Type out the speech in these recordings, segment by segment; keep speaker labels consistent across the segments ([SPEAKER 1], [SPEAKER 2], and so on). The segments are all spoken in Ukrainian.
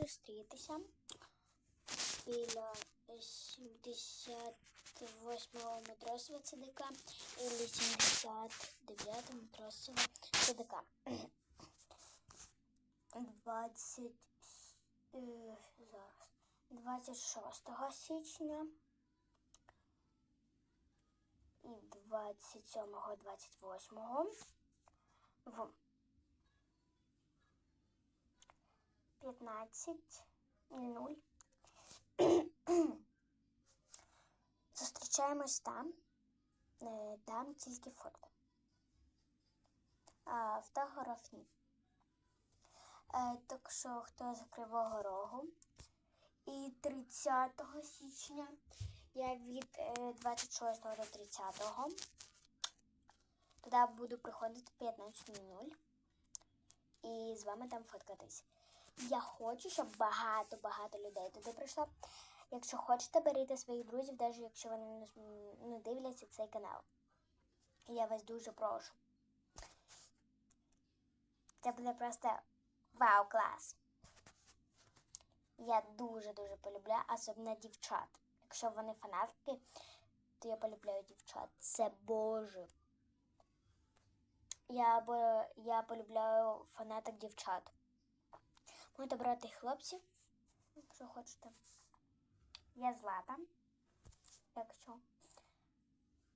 [SPEAKER 1] Зустрітися біля 78-го метро ЦДК і 79 метро ЦДК. 20, е, зараз, 26 січня і 27-го, 28-го в 15.00. Зустрічаємось там. Е, Там тільки фотку. А автограф ні. Е, Так що хто з Кривого Рогу. І 30 січня я від е, 26 до 30. Туди буду приходити в 15.00 і з вами там фоткатись. Я хочу, щоб багато-багато людей туди прийшло. Якщо хочете, беріть своїх друзів, навіть якщо вони не, дивляться цей канал. Я вас дуже прошу. Це буде просто вау клас. Я дуже-дуже полюбляю, особливо дівчат. Якщо вони фанатки, то я полюбляю дівчат. Це Боже. Я, я полюбляю фанаток дівчат. Можете брати хлопців, якщо хочете. Я Злата, якщо.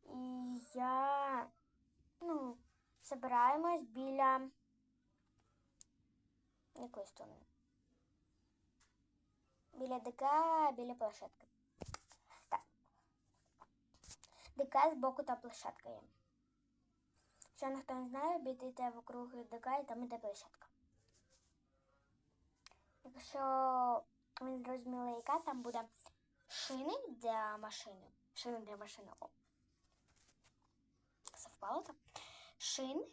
[SPEAKER 1] І я, ну, збираємось біля якої сторони? Біля ДК, біля площадки. Так. ДК збоку та площадка є. Якщо ніхто не знає, бідете вокруг ДК і там іде площадка. Якщо ви не яка там буде шини для машини. Шини для машини. О. Совпало там? Шини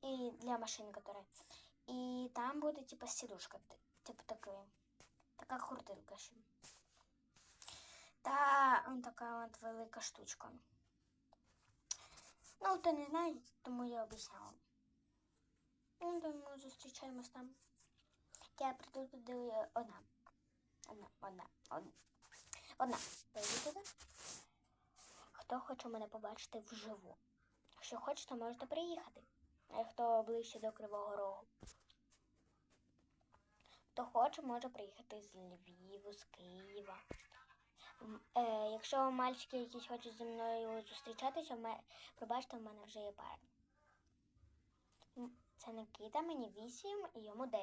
[SPEAKER 1] і для машини, которая. І там буде типа сідушка, т- типу такої. Така хуртилка ще. Та он така от велика штучка. Ну, хто не знає, тому я обіцяла. Ну, тому зустрічаємось там. Я прийду туди одна. Одна, одна, одна. Одна. Прийду туди. Хто хоче мене побачити вживу. Якщо хочете, можете приїхати. А хто ближче до Кривого Рогу. Хто хоче, може приїхати з Львіву, з Києва. Е, якщо мальчики якісь хочуть зі мною зустрічатися, пробачте, в мене вже є парень. Це Никита, мені 8 і йому 9.